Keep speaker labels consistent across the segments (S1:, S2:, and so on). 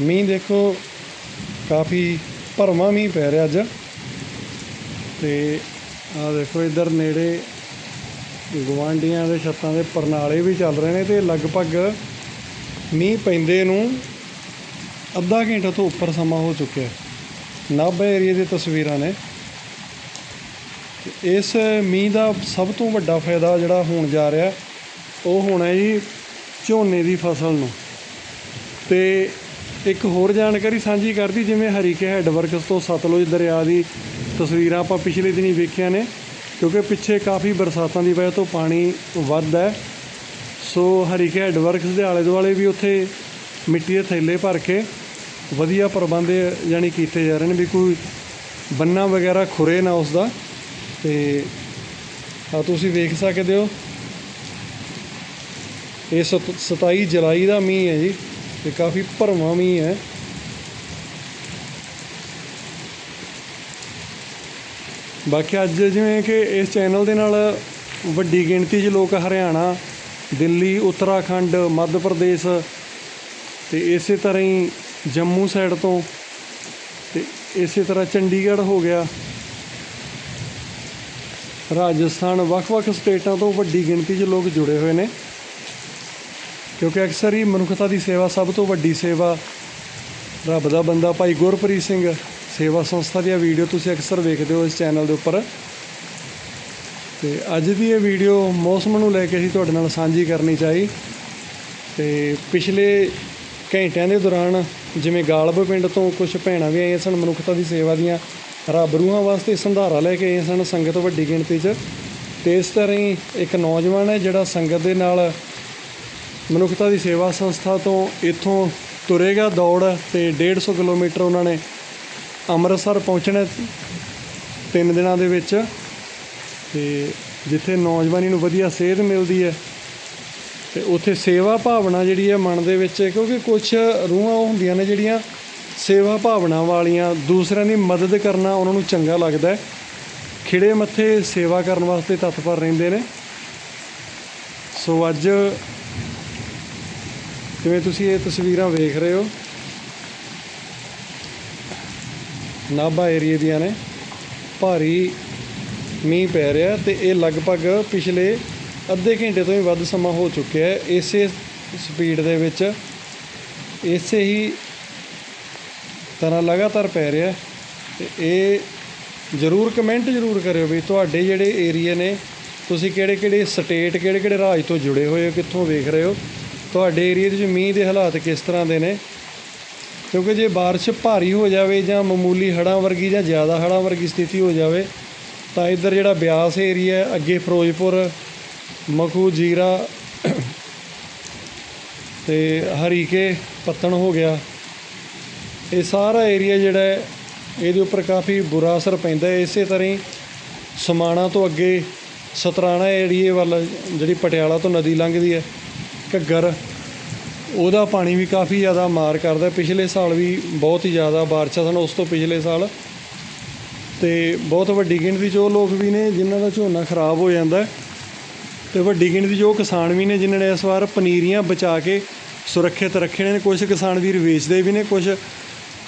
S1: ਮੀਂਹ ਦੇਖੋ, ਕਾਫੀ ਭਰਵਾਂ ਮੀਂਹ ਪੈ ਰਿਹਾ ਅੱਜ। ਤੇ ਆ ਦੇਖੋ, ਇੱਧਰ ਨੇੜੇ ਗਵਾਂਡੀਆਂ ਦੇ ਛੱਤਾਂ ਦੇ ਪਰਨਾਲੇ ਵੀ ਚੱਲ ਰਹੇ ਨੇ ਤੇ ਲਗਭਗ ਮੀਂਹ ਪੈਂਦੇ ਨੂੰ ਅੱਧਾ ਘੰਟਾ ਤੋਂ ਉੱਪਰ ਸਮਾਂ ਹੋ ਚੁੱਕਿਆ ਨਾਭਾ ਏਰੀਆ ਦੀ ਤਸਵੀਰਾਂ ਨੇ। ਇਸ ਮੀਂਹ ਦਾ ਸਭ ਤੋਂ ਵੱਡਾ ਫਾਇਦਾ ਜਿਹੜਾ ਹੋਣ ਜਾ ਰਿਹਾ, ਉਹ ਹੋਣਾ ਜੀ ਝੋਨੇ ਦੀ ਫਸਲ ਨੂੰ। ਤੇ ਇੱਕ ਹੋਰ ਜਾਣਕਾਰੀ ਸਾਂਝੀ ਕਰਦੀ, ਜਿਵੇਂ ਹਰੀਕੇ ਹੈੱਡ ਵਰਕਸ ਤੋਂ ਸਤਲੁਜ ਦਰਿਆ ਦੀ ਤਸਵੀਰਾਂ ਆਪਾਂ ਪਿਛਲੇ ਦਿਨੀ ਵੇਖੀਆਂ ਨੇ, ਕਿਉਂਕਿ ਪਿੱਛੇ ਕਾਫੀ ਬਰਸਾਤਾਂ ਦੀ ਵਜ੍ਹਾ ਤੋਂ ਪਾਣੀ ਵੱਧਦਾ ਹੈ। ਸੋ ਹਰੀਕੇ ਹੈਡਵਰਕਸ ਦੇ ਆਲੇ ਦੁਆਲੇ ਵੀ ਉੱਥੇ ਮਿੱਟੀ ਦੇ ਥੈਲੇ ਭਰ ਕੇ ਵਧੀਆ ਪ੍ਰਬੰਧ ਯਾਨੀ ਕੀਤੇ ਜਾ ਰਹੇ ਨੇ ਵੀ ਕੋਈ ਬੰਨਾ ਵਗੈਰਾ ਖੁਰੇ ਨਾ ਉਸ ਦਾ ਤੇ ਆ ਤੁਸੀਂ ਵੇਖ ਸਕਦੇ ਹੋ, ਇਹ ਸਤ- 27 ਜੁਲਾਈ ਦਾ ਮੀਂਹ ਹੈ ਜੀ। ਤੇ ਕਾਫੀ ਭਰਵਾਂ ਵੀ ਹੈ। ਬਾਕੀ ਅੱਜ ਜਿਵੇਂ ਕਿ ਇਸ ਚੈਨਲ ਦੇ ਨਾਲ ਵੱਡੀ ਗਿਣਤੀ 'ਚ ਲੋਕ ਹਰਿਆਣਾ, ਦਿੱਲੀ, ਉੱਤਰਾਖੰਡ, ਮੱਧ ਪ੍ਰਦੇਸ਼ ਤੇ ਇਸੇ ਤਰ੍ਹਾਂ ਹੀ ਜੰਮੂ ਸਾਈਡ ਤੋਂ ਤੇ ਇਸੇ ਤਰ੍ਹਾਂ ਚੰਡੀਗੜ੍ਹ ਹੋ ਗਿਆ। ਰਾਜਸਥਾਨ ਵੱਖ-ਵੱਖ ਸਟੇਟਾਂ ਤੋਂ ਵੱਡੀ ਗਿਣਤੀ 'ਚ ਲੋਕ ਜੁੜੇ ਹੋਏ ਨੇ। ਕਿਉਂਕਿ ਅਕਸਰ ਹੀ ਮਨੁੱਖਤਾ ਦੀ ਸੇਵਾ ਸਭ ਤੋਂ ਵੱਡੀ ਸੇਵਾ ਰੱਬ ਦਾ ਬੰਦਾ ਭਾਈ ਗੁਰਪ੍ਰੀਤ ਸਿੰਘ ਸੇਵਾ ਸੰਸਥਾ ਦੀਆਂ ਵੀਡੀਓ ਤੁਸੀਂ ਅਕਸਰ ਵੇਖਦੇ ਹੋ ਇਸ ਚੈਨਲ ਦੇ ਉੱਪਰ। ਤੇ ਅੱਜ ਦੀ ਇਹ ਵੀਡੀਓ ਮੌਸਮ ਨੂੰ ਲੈ ਕੇ ਅਸੀਂ ਤੁਹਾਡੇ ਨਾਲ ਸਾਂਝੀ ਕਰਨੀ ਚਾਹੀ। ਤੇ ਪਿਛਲੇ ਘੰਟਿਆਂ ਦੇ ਦੌਰਾਨ ਜਿਵੇਂ ਗਾਲਬ ਪਿੰਡ ਤੋਂ ਕੁਝ ਭੈਣਾਂ ਵੀ ਆਈਆਂ ਸਨ, ਮਨੁੱਖਤਾ ਦੀ ਸੇਵਾ ਦੀਆਂ ਰੱਬ ਰੂਹਾਂ ਵਾਸਤੇ ਸੰਧਾਰਾ ਲੈ ਕੇ ਆਈਆਂ ਸਨ ਸੰਗਤ ਵੱਡੀ ਗਿਣਤੀ 'ਚ। ਤੇ ਇਸ ਤਰ੍ਹਾਂ ਹੀ ਇੱਕ ਨੌਜਵਾਨ ਹੈ ਜਿਹੜਾ ਸੰਗਤ ਦੇ ਨਾਲ ਮਨੁੱਖਤਾ ਦੀ ਸੇਵਾ ਸੰਸਥਾ ਤੋਂ ਇੱਥੋਂ ਤੁਰੇਗਾ ਦੌੜ ਤੇ 150 ਕਿਲੋਮੀਟਰ ਉਹਨਾਂ ਨੇ ਅੰਮ੍ਰਿਤਸਰ ਪਹੁੰਚਣਾ ਤਿੰਨ ਦਿਨਾਂ ਦੇ ਵਿੱਚ। ਤੇ ਜਿੱਥੇ ਨੌਜਵਾਨੀ ਨੂੰ ਵਧੀਆ ਸੇਧ ਮਿਲਦੀ ਹੈ ਤੇ ਉੱਥੇ ਸੇਵਾ ਭਾਵਨਾ ਜਿਹੜੀ ਹੈ ਮਨ ਦੇ ਵਿੱਚ ਕਿਉਂਕਿ ਕੁਝ ਰੂਹਾਂ ਉਹ ਹੁੰਦੀਆਂ ਨੇ ਜਿਹੜੀਆਂ ਸੇਵਾ ਭਾਵਨਾ ਵਾਲੀਆਂ, ਦੂਸਰਿਆਂ ਦੀ ਮਦਦ ਕਰਨਾ ਉਹਨਾਂ ਨੂੰ ਚੰਗਾ ਲੱਗਦਾ ਹੈ। ਖਿੜੇ ਮੱਥੇ ਸੇਵਾ ਕਰਨ ਵਾਸਤੇ ਤਤਪਰ ਰਹਿੰਦੇ ਨੇ। ਸੋ ਅੱਜ ਜਿਵੇਂ ਤੁਸੀਂ ਇਹ ਤਸਵੀਰਾਂ ਵੇਖ ਰਹੇ ਹੋ? ਨਾਭਾ ਏਰੀਆ ਦੀਆਂ ਨੇ। ਭਾਰੀ ਮੀਂਹ ਪੈ ਰਿਹਾ ਤੇ ਇਹ ਲਗਭਗ ਪਿਛਲੇ ਅੱਧੇ ਘੰਟੇ ਤੋਂ ਵੀ ਵੱਧ ਸਮਾਂ ਹੋ ਚੁੱਕਿਆ ਹੈ। ਇਸੇ ਸਪੀਡ ਦੇ ਵਿੱਚ ਇਸੇ ਹੀ ਤਰ੍ਹਾਂ ਲਗਾਤਾਰ ਪੈ ਰਿਹਾ ਹੈ। ਤੇ ਇਹ ਜ਼ਰੂਰ ਕਮੈਂਟ ਜ਼ਰੂਰ ਕਰਿਓ ਵੀ ਤੁਹਾਡੇ ਜਿਹੜੇ ਏਰੀਆ ਨੇ, ਤੁਸੀਂ ਕਿਹੜੇ ਕਿਹੜੇ ਸਟੇਟ ਕਿਹੜੇ ਕਿਹੜੇ ਰਾਜ ਤੋਂ ਜੁੜੇ ਹੋਏ ਹੋ, ਕਿੱਥੋਂ ਵੇਖ ਰਹੇ ਹੋ? ਤੁਹਾਡੇ ਏਰੀਏ ਦੇ ਵਿੱਚ ਮੀਂਹ ਦੇ ਹਾਲਾਤ ਕਿਸ ਤਰ੍ਹਾਂ ਦੇ ਨੇ? ਕਿਉਂਕਿ ਜੇ ਬਾਰਿਸ਼ ਭਾਰੀ ਹੋ ਜਾਵੇ ਜਾਂ ਮਾਮੂਲੀ ਹੜ੍ਹਾਂ ਵਰਗੀ ਜਾਂ ਜ਼ਿਆਦਾ ਹੜ੍ਹਾਂ ਵਰਗੀ ਸਥਿਤੀ ਹੋ ਜਾਵੇ, ਤਾਂ ਇੱਧਰ ਜਿਹੜਾ ਬਿਆਸ ਏਰੀਆ ਅੱਗੇ ਫਿਰੋਜ਼ਪੁਰ, ਮਖੂ, ਜੀਰਾ ਤੇ ਹਰੀਕੇ, ਪੱਤਣ ਹੋ ਗਿਆ। ਇਹ ਸਾਰਾ ਏਰੀਆ ਜਿਹੜਾ ਇਹਦੇ ਉੱਪਰ ਕਾਫੀ ਬੁਰਾ ਅਸਰ ਪੈਂਦਾ ਹੈ। ਇਸੇ ਤਰ੍ਹਾਂ ਹੀ ਸਮਾਣਾ ਤੋਂ ਅੱਗੇ ਸਤਰਾਣਾ ਏਰੀਏ ਵੱਲ, ਜਿਹੜੀ ਪਟਿਆਲਾ ਤੋਂ ਨਦੀ ਲੰਘਦੀ ਹੈ ਘੱਗਰ ਉਹਦਾ ਪਾਣੀ ਵੀ ਕਾਫੀ ਜ਼ਿਆਦਾ ਮਾਰ ਕਰਦਾ। ਪਿਛਲੇ ਸਾਲ ਵੀ ਬਹੁਤ ਹੀ ਜ਼ਿਆਦਾ ਬਾਰਿਸ਼ਾਂ ਸਨ, ਉਸ ਤੋਂ ਪਿਛਲੇ ਸਾਲ। ਤੇ ਬਹੁਤ ਵੱਡੀ ਗਿਣਤੀ 'ਚ ਉਹ ਲੋਕ ਵੀ ਨੇ, ਜਿਨ੍ਹਾਂ ਦਾ ਝੋਨਾ ਖਰਾਬ ਹੋ ਜਾਂਦਾ। ਹੈ ਤੇ ਵੱਡੀ ਗਿਣਤੀ 'ਚ ਉਹ ਕਿਸਾਨ ਵੀ ਨੇ, ਜਿਨ੍ਹਾਂ ਨੇ ਇਸ ਵਾਰ ਪਨੀਰੀਆਂ ਬਚਾ ਕੇ ਸੁਰੱਖਿਅਤ ਰੱਖੇ ਨੇ। ਕੁਝ ਕਿਸਾਨ ਵੀਰ ਵੇਚਦੇ ਵੀ ਨੇ ਕੁਝ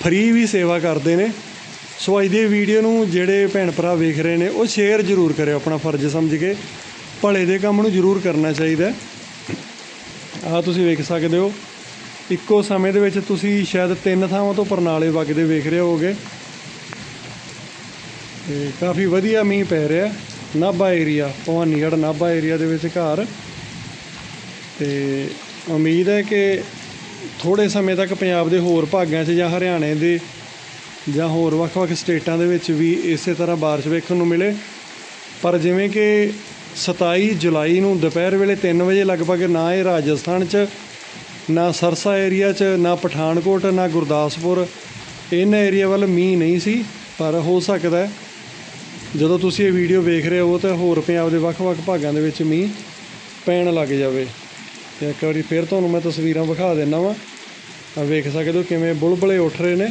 S1: ਫ੍ਰੀ ਵੀ ਸੇਵਾ ਕਰਦੇ ਨੇ। ਸੋ ਅੱਜ ਦੀ ਵੀਡੀਓ ਨੂੰ ਜਿਹੜੇ ਭੈਣ ਭਰਾ ਵੇਖ ਰਹੇ ਨੇ, ਉਹ ਸ਼ੇਅਰ ਜ਼ਰੂਰ ਕਰਿਓ ਆਪਣਾ ਫਰਜ਼ ਸਮਝ ਕੇ। ਭਲੇ ਦੇ ਕੰਮ ਨੂੰ ਜ਼ਰੂਰ ਕਰਨਾ ਚਾਹੀਦਾ। ਆਹ ਤੁਸੀਂ ਵੇਖ ਸਕਦੇ ਹੋ। ਇੱਕੋ ਸਮੇਂ ਦੇ ਵਿੱਚ ਤੁਸੀਂ ਸ਼ਾਇਦ ਤਿੰਨ ਥਾਵਾਂ ਤੋਂ ਪਰਨਾਲੇ ਵਗਦੇ ਵੇਖ ਰਹੇ ਹੋਗੇ ਤੇ ਕਾਫੀ ਵਧੀਆ ਮੀਂਹ ਪੈ ਰਿਹਾ ਨਾਭਾ ਏਰੀਆ, ਭਵਾਨੀਗੜ੍ਹ ਨਾਭਾ ਏਰੀਆ ਦੇ ਵਿੱਚ ਘਰ। ਤੇ ਉਮੀਦ ਹੈ ਕਿ ਥੋੜੇ ਸਮੇਂ ਤੱਕ ਪੰਜਾਬ ਦੇ ਹੋਰ ਭਾਗਾਂ 'ਚ ਜਾਂ ਹਰਿਆਣੇ ਦੇ ਜਾਂ ਹੋਰ ਵੱਖ-ਵੱਖ ਸਟੇਟਾਂ ਦੇ ਵਿੱਚ ਵੀ ਇਸੇ ਤਰ੍ਹਾਂ ਬਾਰਿਸ਼ ਵੇਖਣ ਨੂੰ ਮਿਲੇ। ਪਰ ਜਿਵੇਂ ਕਿ 27 ਜੁਲਾਈ ਨੂੰ ਦੁਪਹਿਰ ਵੇਲੇ 3 ਵਜੇ ਲਗਭਗ ਨਾ ਇਹ ਰਾਜਸਥਾਨ 'ਚ, ਨਾ ਸਰਸਾ ਏਰੀਆ 'ਚ, ਨਾ ਪਠਾਨਕੋਟ, ਨਾ ਗੁਰਦਾਸਪੁਰ ਇਹਨਾਂ ਏਰੀਆ ਵੱਲ ਮੀਂਹ ਨਹੀਂ ਸੀ, ਪਰ ਹੋ ਸਕਦਾ ਹੈ। ਜਦੋਂ ਤੁਸੀਂ ਇਹ ਵੀਡੀਓ ਵੇਖ ਰਹੇ ਹੋ ਤਾਂ ਹੋਰ ਪੰਜਾਬ ਦੇ ਵੱਖ-ਵੱਖ ਭਾਗਾਂ ਦੇ ਵਿੱਚ ਮੀਂਹ ਪੈਣ ਲੱਗ ਜਾਵੇ। ਤੇ ਇੱਕ ਵਾਰੀ ਫਿਰ ਤੁਹਾਨੂੰ ਮੈਂ ਤਸਵੀਰਾਂ ਵਿਖਾ ਦਿੰਦਾ ਵਾਂ। ਆ ਵੇਖ ਸਕਦੇ ਹੋ ਕਿਵੇਂ ਬੁਲਬੁਲੇ ਉੱਠ ਰਹੇ ਨੇ।